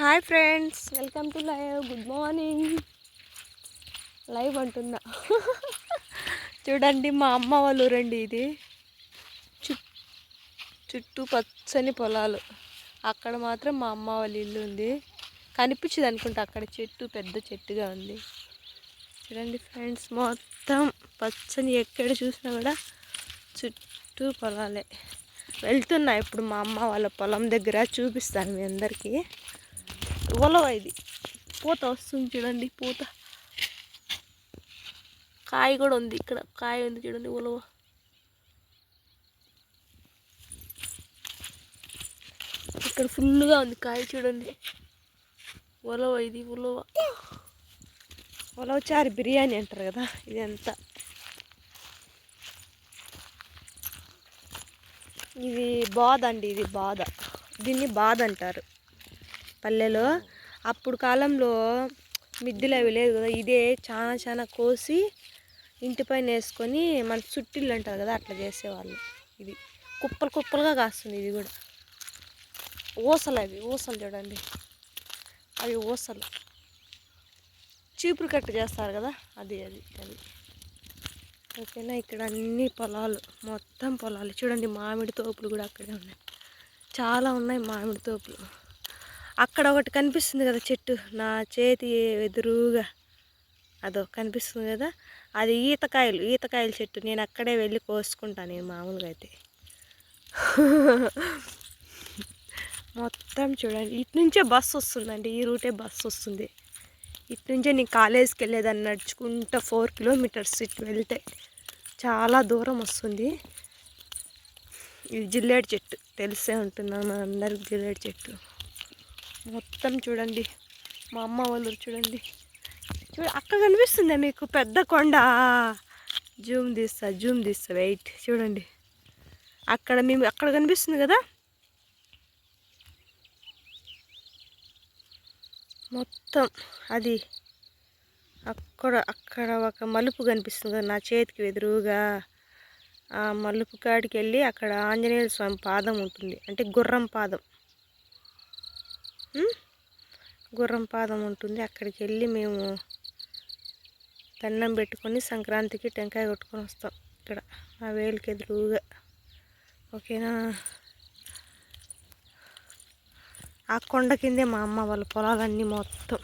Hi friends. Welcome to live good morning. Live అంటున్నా. చూడండి మా అమ్మ వాళ్ళు రండి ఇది. చు- చుట్టూ పచ్చని పొలాలు. అక్కడ మాత్రం మా అమ్మ వాళ్ళ ఇల్లు ఉంది. కనిపించదు అనుకుంటా అక్కడ చెట్టు పెద్ద చెట్టుగా ఉంది. చూడండి ఫ్రెండ్స్ మొత్తం పచ్చని ఎక్కడ చూసినా కూడా చుట్టూ పొలాలే. వెళ్తున్నా ఇప్పుడు మా అమ్మ వాళ్ళ పొలం దగ్గర చూపిస్తాను మీ అందరికీ. ఉలవ ఇది. పూత వస్తుంది చూడండి పూత. కాయ కూడా ఉంది ఇక్కడ. కాయ ఉంది చూడండి ఉలవ ఇక్కడ ఫుల్గా ఉంది కాయ చూడండి. ఉలవ ఇది ఉలవ ఉలవచారి బిర్యానీ అంటారు కదా ఇది ఎంత ఇది బాధ అండి ఇది బాధ దీన్ని బాధ అంటారు. పల్లెలో అప్పుడు కాలంలో మిద్దెలు అవి లేదు కదా ఇదే చాలా చాలా కోసి ఇంటి పైన వేసుకొని మన చుట్టిల్లు అంటారు కదా అట్లా చేసేవాళ్ళు. ఇది కుప్పలు కుప్పలుగా కాస్తుంది ఇది కూడా. ఊసలు అవి ఊసలు చూడండి. అవి ఊసలు చీపురు కట్టు చేస్తారు కదా అది అది అది. ఓకేనా ఇక్కడ అన్ని పొలాలు మొత్తం పొలాలు. చూడండి మామిడి తోపులు కూడా అక్కడే ఉన్నాయి. చాలా ఉన్నాయి మామిడి తోపులు. అక్కడ ఒకటి కనిపిస్తుంది కదా చెట్టు. నా చేతి ఎదురుగా అదో కనిపిస్తుంది కదా. అది ఈతకాయలు ఈతకాయల చెట్టు. నేను అక్కడే వెళ్ళి కోసుకుంటాను నేను మామూలుగా అయితే. మొత్తం చూడండి. ఇటు నుంచే బస్సు వస్తుందండి. ఈ రూటే బస్సు వస్తుంది. ఇటు నుంచే నేను కాలేజీకి వెళ్ళేదాన్ని నడుచుకుంటా ఫోర్ కిలోమీటర్స్ ఇటు వెళ్తే. చాలా దూరం వస్తుంది. ఇది జిల్లేడు చెట్టు. తెలిసే ఉంటుంది మన అందరికి జిల్లేడు చెట్టు. మొత్తం చూడండి. మా అమ్మ వాళ్ళు చూడండి. చూడ అక్కడ కనిపిస్తుందా మీకు? పెద్ద కొండ. జూమ్ తీస్తా జూమ్ తీస్తా వెయిట్. చూడండి. అక్కడ మేము అక్కడ కనిపిస్తుంది కదా? మొత్తం అది. అక్కడ అక్కడ ఒక మలుపు కనిపిస్తుంది కదా నా చేతికి ఎదురుగా. ఆ మలుపు కాడికి వెళ్ళి అక్కడ ఆంజనేయ స్వామి పాదం ఉంటుంది. అంటే గుర్రం పాదం. గుర్రం పాదం ఉంటుంది. అక్కడికి వెళ్ళి మేము దండం పెట్టుకొని సంక్రాంతికి టెంకాయ కొట్టుకొని వస్తాం ఇక్కడ. ఆ వేలుకి ఎదురుగా. ఓకేనా? ఆ కొండ కిందే మా అమ్మ వాళ్ళ పొలాలన్నీ మొత్తం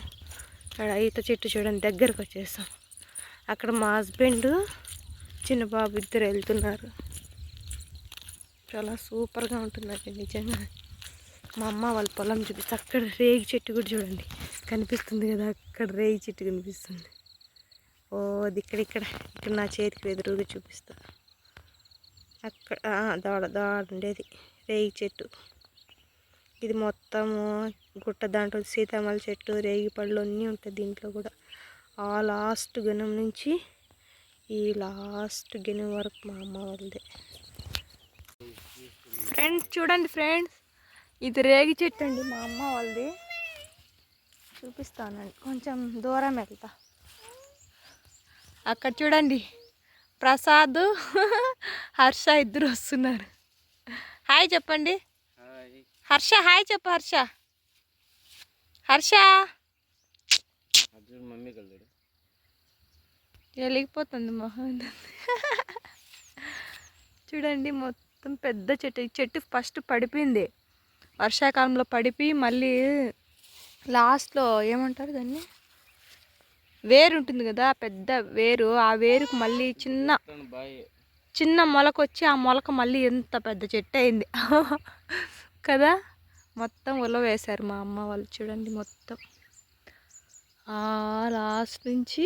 ఇక్కడ ఈత చెట్టు చూడని దగ్గరకు వచ్చేసాం. అక్కడ మా హస్బెండ్ చిన్న బాబు ఇద్దరు వెళ్తున్నారు. చాలా సూపర్గా ఉంటుంది అండి నిజంగా. మా అమ్మ వాళ్ళ పొలం చూపిస్తే అక్కడ రేగి చెట్టు కూడా చూడండి. కనిపిస్తుంది కదా అక్కడ రేగి చెట్టు కనిపిస్తుంది. ఓ అది ఇక్కడ ఇక్కడ. ఇక్కడ నా చేతికి ఎదురుగా చూపిస్తా. అక్కడ దాడ దాడ ఉండేది. రేగి చెట్టు. ఇది మొత్తము గుట్ట దాంట్లో సీతామల చెట్టు రేగి పళ్ళు అన్నీ ఉంటాయి దీంట్లో కూడా. ఆ లాస్ట్ గనం నుంచి ఈ లాస్ట్ గెనం వరకు మా అమ్మ వాళ్ళదే. ఫ్రెండ్స్ చూడండి ఫ్రెండ్స్ ఇది రేగి చెట్టు అండి మా అమ్మ వాళ్ళది. చూపిస్తానండి కొంచెం దూరం వెళ్తా. అక్కడ చూడండి. ప్రసాద్ హర్ష ఇద్దరు వస్తున్నారు. హాయ్ చెప్పండి. హర్ష హాయ్ చెప్పు హర్ష. హర్ష. అర్జున్ మమ్మీ కలడు. వెలిగిపోతుంది మొహం. చూడండి మొత్తం పెద్ద చెట్టు. చెట్టు ఫస్ట్ పడిపోయింది. వర్షాకాలంలో పడిపి మళ్ళీ లాస్ట్లో ఏమంటారు దాన్ని? వేరు ఉంటుంది కదా పెద్ద వేరు. ఆ వేరుకు మళ్ళీ చిన్న చిన్న మొలక వచ్చి ఆ మొలక మళ్ళీ ఎంత పెద్ద చెట్టు అయింది. కదా? మొత్తం ఉల వేశారు మా అమ్మ వాళ్ళు చూడండి మొత్తం. ఆ లాస్ట్ నుంచి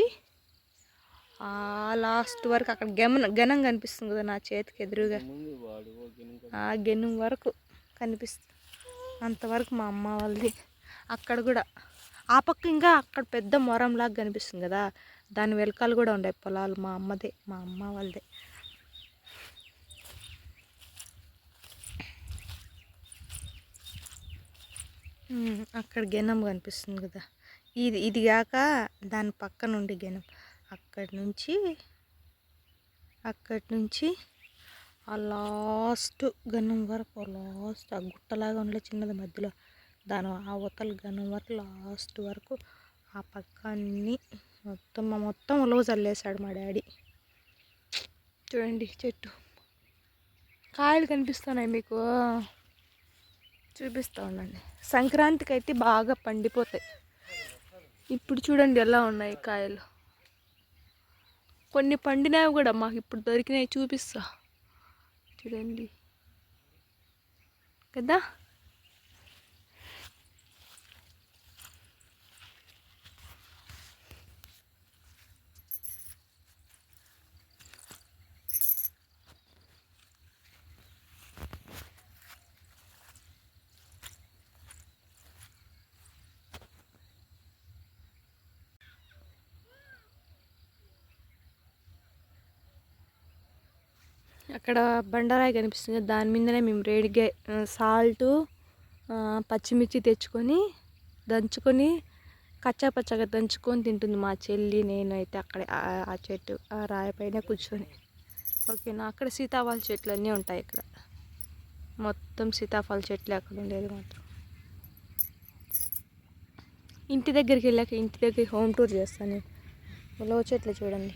ఆ లాస్ట్ వరకు అక్కడ గమన గనం కనిపిస్తుంది కదా నా చేతికి ఎదురుగా. ఆ గెనం వరకు కనిపిస్తుంది. అంతవరకు మా అమ్మ వాళ్ళది. అక్కడ కూడా ఆ పక్క ఇంకా అక్కడ పెద్ద మొరంలాగా కనిపిస్తుంది కదా. దాని వెనకాల కూడా ఉండే పొలాలు మా అమ్మదే మా అమ్మ వాళ్ళదే. అక్కడ గెనం కనిపిస్తుంది కదా. ఇది ఇది కాక దాని పక్కనుండి గెనం. అక్కడి నుంచి అక్కడి నుంచి ఆ లాస్ట్ గన్నం వరకు లాస్ట్ ఆ గుట్టలాగా ఉండలే చిన్నది మధ్యలో. దాని ఆ అవతల గనం వరకు లాస్ట్ వరకు ఆ పక్క అన్ని మొత్తం మా మొత్తం ఉలవ చల్లేసాడు మా డాడీ. చూడండి చెట్టు. కాయలు కనిపిస్తున్నాయి మీకు? చూపిస్తూ ఉండండి. సంక్రాంతికి అయితే బాగా పండిపోతాయి. ఇప్పుడు చూడండి ఎలా ఉన్నాయి కాయలు. కొన్ని పండినవి కూడా మాకు ఇప్పుడు దొరికినాయి చూపిస్తా. చూడండి. కదా? అక్కడ బండరాయి కనిపిస్తుంది దాని మీదనే మేము రేడిగా సాల్ట్ పచ్చిమిర్చి తెచ్చుకొని దంచుకొని కచ్చా పచ్చగా దంచుకొని తింటుంది మా చెల్లి నేను అయితే అక్కడ ఆ- చెట్టు ఆ రాయి పైన కూర్చొని. ఓకేనా? అక్కడ సీతాఫల చెట్లు అన్నీ ఉంటాయి ఇక్కడ. మొత్తం సీతాఫల చెట్లు అక్కడ ఉండేది మాత్రం. ఇంటి దగ్గరికి వెళ్ళాక ఇంటి దగ్గర హోమ్ టూర్ చేస్తాను. నేను ఉలవ చెట్లు చూడండి.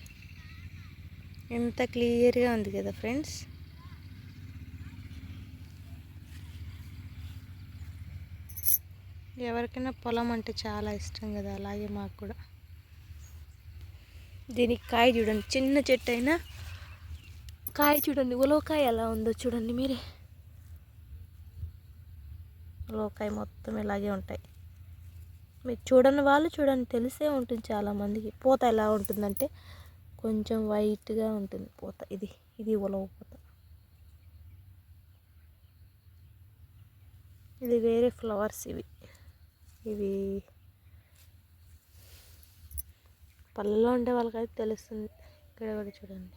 ఎంత క్లియర్గా ఉంది కదా ఫ్రెండ్స్? ఎవరికైనా పొలం అంటే చాలా ఇష్టం కదా అలాగే మాకు కూడా. దీనికి కాయ చూడండి చిన్న చెట్టు అయినా కాయ చూడండి ఉలవకాయ ఎలా ఉందో చూడండి మీరే. ఉలవకాయ మొత్తం ఇలాగే ఉంటాయి. మీరు చూడని వాళ్ళు చూడండి తెలిసే ఉంటుంది చాలామందికి. పూత ఎలా ఉంటుందంటే కొంచెం వైట్గా ఉంటుంది. పూత ఇది ఇది ఉలవ పూత. ఇది వేరే ఫ్లవర్స్ ఇవి. ఇవి పళ్ళలో ఉండే వాళ్ళకైతే తెలుస్తుంది. ఇక్కడ కూడా చూడండి.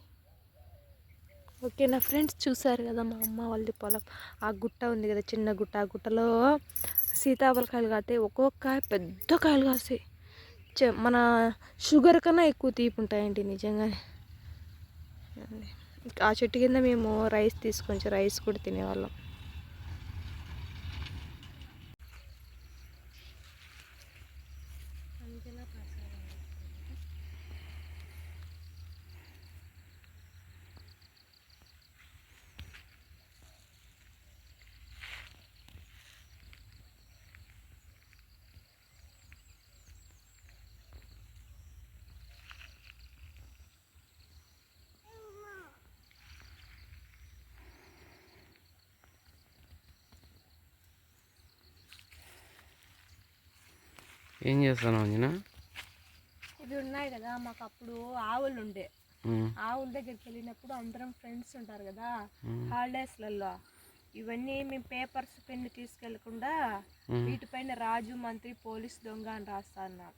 ఓకే నా ఫ్రెండ్స్ చూసారు కదా మా అమ్మ వాళ్ళది పొలం. ఆ గుట్ట ఉంది కదా చిన్న గుట్ట. ఆ గుట్టలో సీతాఫలకాయలు కాస్తాయి ఒక్కొక్క కాయ పెద్ద కాయలు కాస్తాయి. మన షుగర్ కన్నా ఎక్కువ తీపి ఉంటాయండి నిజంగానే. ఆ చెట్టు కింద మేము రైస్ తీసుకొని రైస్ కూడా తినేవాళ్ళం. ఏం చేస్తాను అంజనా ఇవి ఉన్నాయి కదా మాకు అప్పుడు ఆవులు ఉండే. ఆవుల దగ్గరికి వెళ్ళినప్పుడు అందరం ఫ్రెండ్స్ ఉంటారు కదా హాలిడేస్లలో ఇవన్నీ మేము పేపర్స్ పెన్ తీసుకెళ్ళకుండా వీటిపైన రాజు మంత్రి పోలీస్ దొంగ అని రాస్తున్నాం.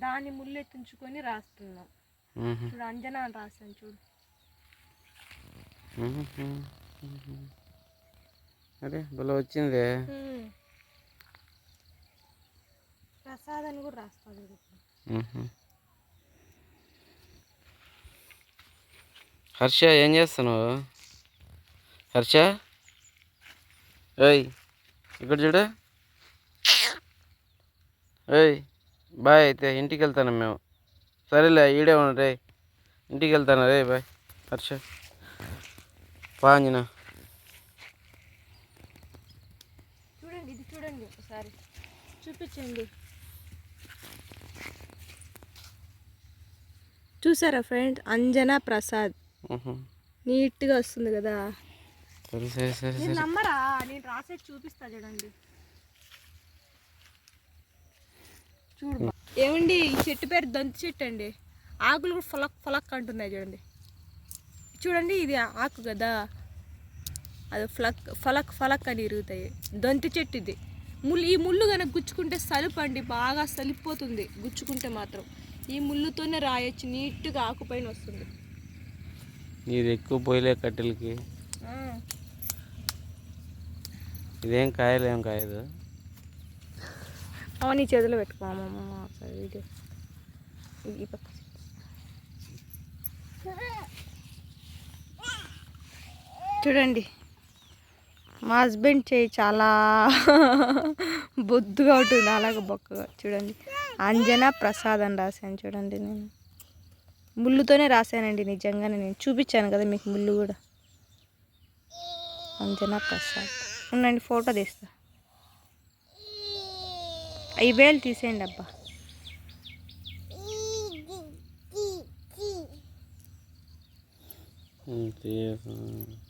దాన్ని ముళ్ళు ఎత్తించుకొని రాస్తున్నాం చూడు అంజనా అని రాస్తాను చూడు. అరే భలే వచ్చింది ప్రసాద్ అని కూడా రాస్తాను చూడు హర్ష ఏం చేస్తున్నావు? హర్ష? ఏయ్ ఇక్కడ చూడు. ఏయ్ బాయ్ అయితే ఇంటికి వెళ్తాను మేము. సరేలే ఈడే రే ఇంటికి వెళ్తాను రే బాయ్. హర్ష. పా అంజనా. చూడండి ఇది చూడండి ఒకసారి. చూపించండి. చూసారా ఫ్రెండ్? అంజనా ప్రసాద్. నీట్గా వస్తుంది కదా. సరే సరే సరే మీరు సరే నమ్మరా? నేను రాసేది చూపిస్తా చూడండి. చూడు. ఏమండి ఈ చెట్టు పేరు దొంతి చెట్టు అండి. ఆకులు కూడా ఫలక్ ఫలక్ అంటున్నాయి చూడండి. చూడండి ఇది ఆకు కదా. అది ఫ్లక్ ఫలక్ ఫలక్ అని ఇరుగుతాయి. దొంతి చెట్టు ఇది. ముళ్ళు ఈ ముళ్ళు కనుక గుచ్చుకుంటే సలుపు అండి బాగా సలిపోతుంది. గుచ్చుకుంటే మాత్రం. ఈ ముళ్ళుతోనే రాయొచ్చు నీట్గా ఆకు పైన వస్తుంది. నీది ఎక్కువ పోయలే కట్టెలకి. ఇదేం కాయలు కాయదు అవన్నీ చేతిలో పెట్టుకోమమ్మ ఒకసారి వీడియో. ఈ- ఈ పక్క. చూడండి మా హస్బెండ్ చేయి చాలా బొద్దుగా ఉంటుంది అలాగే బొక్కగా. చూడండి. అంజనా ప్రసాద్ అని రాశాను చూడండి నేను. ముళ్ళుతోనే రాశానండి నిజంగానే నేను. చూపించాను కదా మీకు ముళ్ళు కూడా. అంజనా ప్రసాద్. ఉండండి ఫోటో తీస్తా. ఐదు వేలు తీసేయండి అబ్బా. ఉమ్,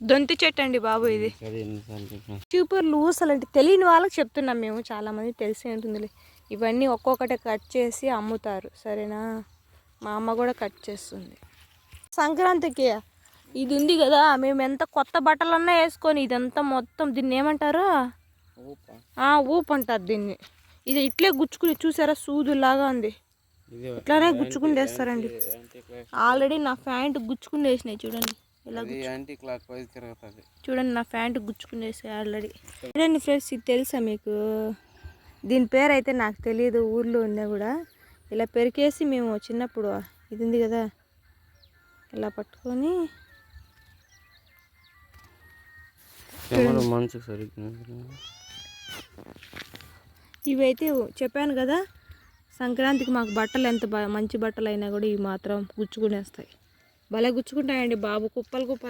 దొంతి చెట్టు అండి బాబు ఇది. సూపర్లు అసలు తెలియని వాళ్ళకి చెప్తున్నాం మేము చాలామంది తెలిసి ఉంటుందిలే. ఇవన్నీ ఒక్కొక్కటి కట్ చేసి అమ్ముతారు సరేనా? మా అమ్మ కూడా కట్ చేస్తుంది. సంక్రాంతికి ఇది ఉంది కదా మేము ఎంత కొత్త బట్టలన్నా వేసుకొని ఇదంతా మొత్తం దీన్ని ఏమంటారు? ఊపు? అంటారు దీన్ని. ఇది ఇట్లే గుచ్చుకుని చూసారా? సూదులాగా ఉంది. ఇట్లానే గుచ్చుకుని వేస్తారండి. ఆల్రెడీ నా ప్యాంట్ గుచ్చుకుని వేసినాయి చూడండి. ఇలా ఇది యాంటీ క్లాక్ వైజ్ తిరుగుతుంది. చూడండి నా ప్యాంట్ గుచ్చుకునేసి ఆల్రెడీ చూడండి ఫ్రెండ్స్ ఇది తెలుసా మీకు? దీని పేరు అయితే నాకు తెలియదు ఊర్లో ఉన్నా కూడా. ఇలా పెరికేసి మేము చిన్నప్పుడు ఇది ఉంది కదా ఇలా పట్టుకొని ఇవైతే చెప్పాను కదా సంక్రాంతికి మాకు బట్టలు ఎంత బా మంచి బట్టలు అయినా కూడా ఇవి మాత్రం గుచ్చుకునేస్తాయి. భలే గుచ్చుకుంటాయండి బాబు కుప్పలు కుప్ప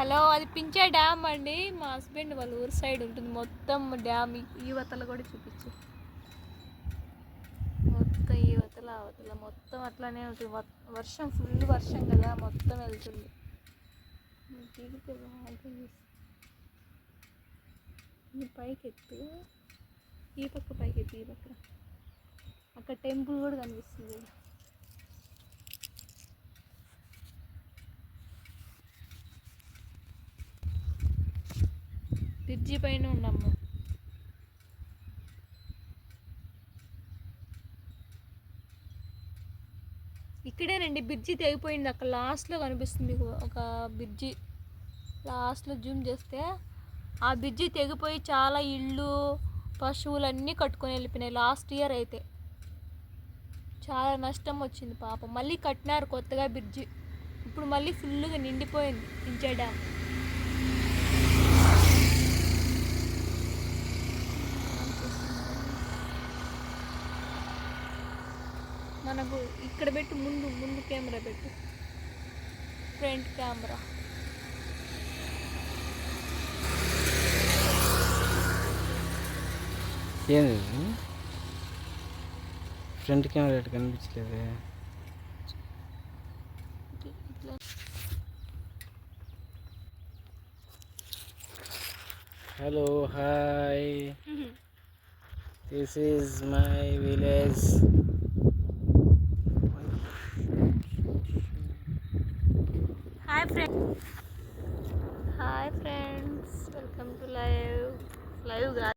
హలో అది పించే డ్యామ్ అండి. మా హస్బెండ్ వాళ్ళ ఊరు సైడ్ ఉంటుంది. మొత్తం డ్యామ్ ఈవతల కూడా చూపించు. మొత్తం ఈవతల అవతల మొత్తం అట్లానే ఉంటుంది. వర్షం ఫుల్ వర్షం కదా మొత్తం వెళ్తుంది. దిగితే ఈ పైకి ఎత్తు ఈ పక్క పైకి ఎత్తు ఈ పక్క. అక్కడ టెంపుల్ కూడా కనిపిస్తుంది. బ్రిడ్జి పైన ఉన్నాము. ఇక్కడేనండి బ్రిడ్జి తెగిపోయింది. అక్కడ లాస్ట్లో కనిపిస్తుంది ఒక బ్రిడ్జి. లాస్ట్లో జూమ్ చేస్తే ఆ బ్రిడ్జి తెగిపోయి చాలా ఇళ్ళు పశువులన్నీ కట్టుకొని వెళ్ళిపోయినాయి లాస్ట్ ఇయర్ అయితే. చాలా నష్టం వచ్చింది పాపం. మళ్ళీ కట్టినారు కొత్తగా బ్రిడ్జి. ఇప్పుడు మళ్ళీ ఫుల్గా నిండిపోయింది. ఇంచే డ్యామ్ మనకు ఇక్కడ పెట్టు ముందు ముందు కెమెరా పెట్టు ఫ్రంట్ కెమెరా ఏంది ఫ్రంట్ కెమెరా ఎటు కనిపించలేదే ఇట్లా hello hi this is my village